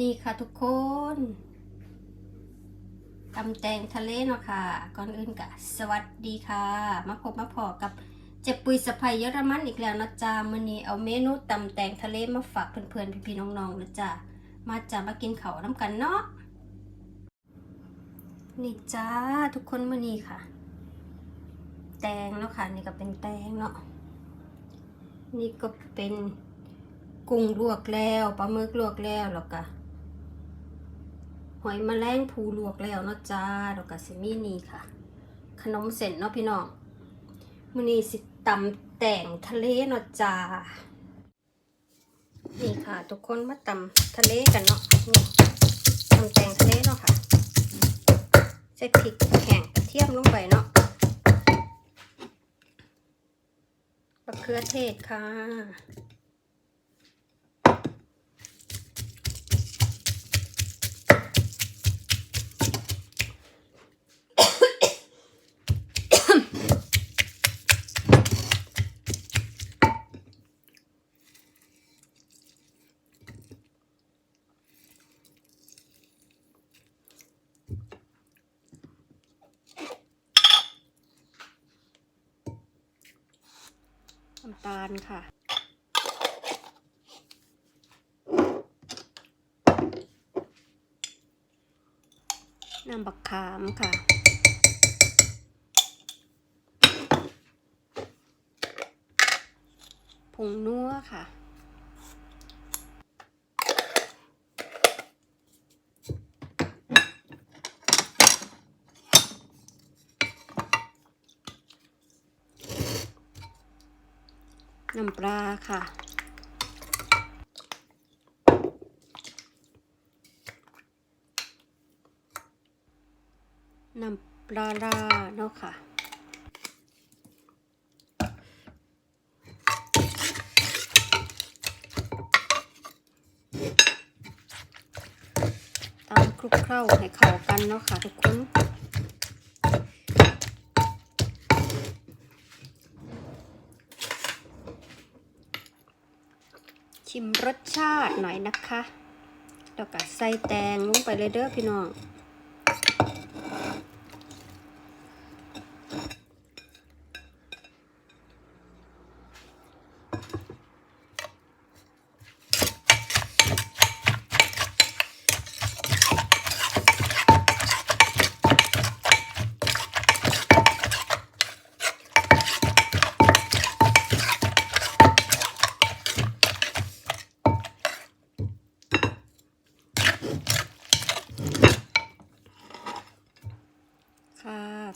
นี่ค่ะทุกคนตำแตงทะเลเนาะค่ะ ก่อนอื่นกะสวัสดีค่ะ มาพบมาพอกับเจ็บปุยสะพายเยอรมันอีกแล้วนะจ๊ะมื้อนี้เอาเมนูตำแตงทะเลมาฝากเพื่อนๆพี่ๆน้องๆนะจ๊ะมาจ้ามากินเขาน้ำกันเนาะนี่จ้าทุกคนมื้อนี้ค่ะ แตงเนาะค่ะ นี่ก็เป็นแตงเนาะนี่ก็เป็นกุ้งลวกแล้วปลาหมึกลวกแล้วแล้วก็ หอยแมลงภูลวกแล้วเนาะจ้าแล้วก็สิมีนี่ค่ะ ขนมเส้นเนาะพี่น้องมื้อนี้สิตำแต่งทะเลเนาะจ้านี่ค่ะ ทุกคนมาตำทะเลกันเนาะนี่ตำแต่งทะเลเนาะค่ะ ใส่พริกแห้งกระเทียมลงไปเนาะมะเขือเทศค่ะ น้ำตาลค่ะ น้ำบักขามค่ะผงนัวค่ะ น้ำปลาค่ะ น้ำปลาร้าเนาะค่ะตามคลุกเคล้าให้เข้ากันเนาะค่ะทุกคน ชิมรสชาติหน่อยนะคะแล้วก็ใส่แตงลงไปเลยเด้อพี่น้อง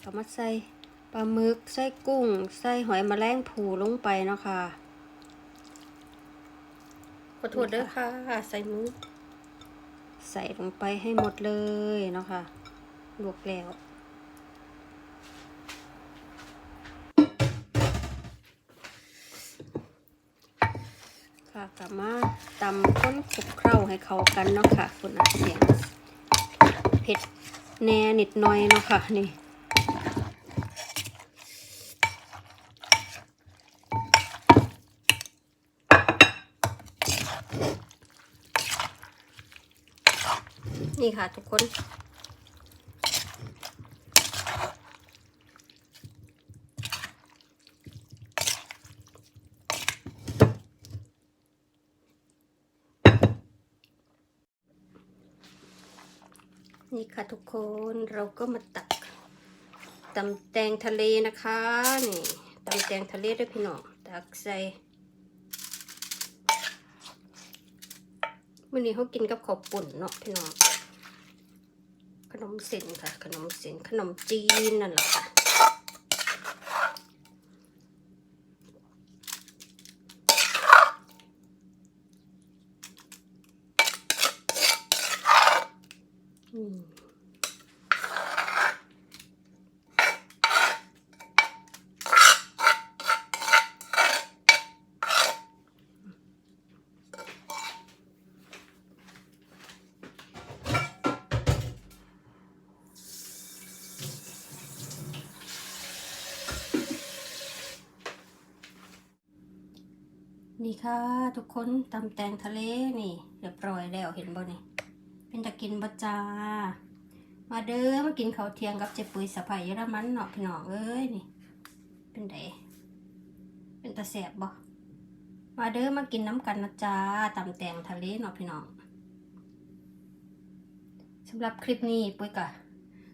ค่ะก็มาใส่ปลาหมึก ใส่กุ้ง ใส่หอยแมลงภูลงไปเนาะค่ะ ขอโทษเด้อค่ะ ใส่มือใส่ลงไปให้หมดเลยเนาะค่ะ ลวกแล้วค่ะกลับมาตำข้นคลุกเคล้าให้เข้ากันเนาะค่ะคุณอาเสียงเผ็ดแหน่นิดหน่อยเนาะค่ะนี่ นี่ค่ะทุกคนนี่ค่ะทุกคนเราก็มาตักตำแตงทะเลนะคะนี่ตำแตงทะเลด้วยพี่น้องตักใส่ วันนี้เขากินกับข้าวปุ่นเนาะพี่น้องขนมเส้นค่ะ ขนมเส้นขนมจีนนั่นแหละค่ะ อืม นี่ค่ะทุกคนตำแตงทะเลนี่เรียบร้อยแล้วเห็นบ่นี่ เป็นตะกินบัจา มาเด้อมากินข้าวเที่ยงกับเจ๊ปุยสะพายเยอรมันเนาะพี่น้องเอ้ยนี่ เป็นไดเป็นตะแสบบ่มาเด้อมากินน้ำกันนะจ้าตำแตงทะเลเนาะพี่น้องสำหรับคลิปนี้ปุ้ยกะ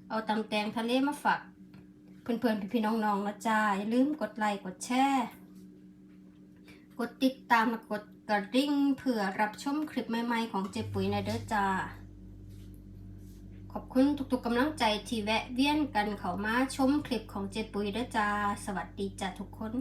เอาตำแตงทะเลมาฝากเพื่อนๆพี่ๆน้องๆนะจ้าอย่าลืมกดไลค์กดแชร์ ดติดตามและกดกระดิ่งเพื่อรับชมคลิปใหม่ๆของเจ๊ปุ๋ยในเด้อจ้า ขอบคุณทุกๆกำลังใจที่แวะเวียนกันเข้ามาชมคลิปของเจ๊ปุ๋ยเด้อจ้า สวัสดีจ้าทุกคน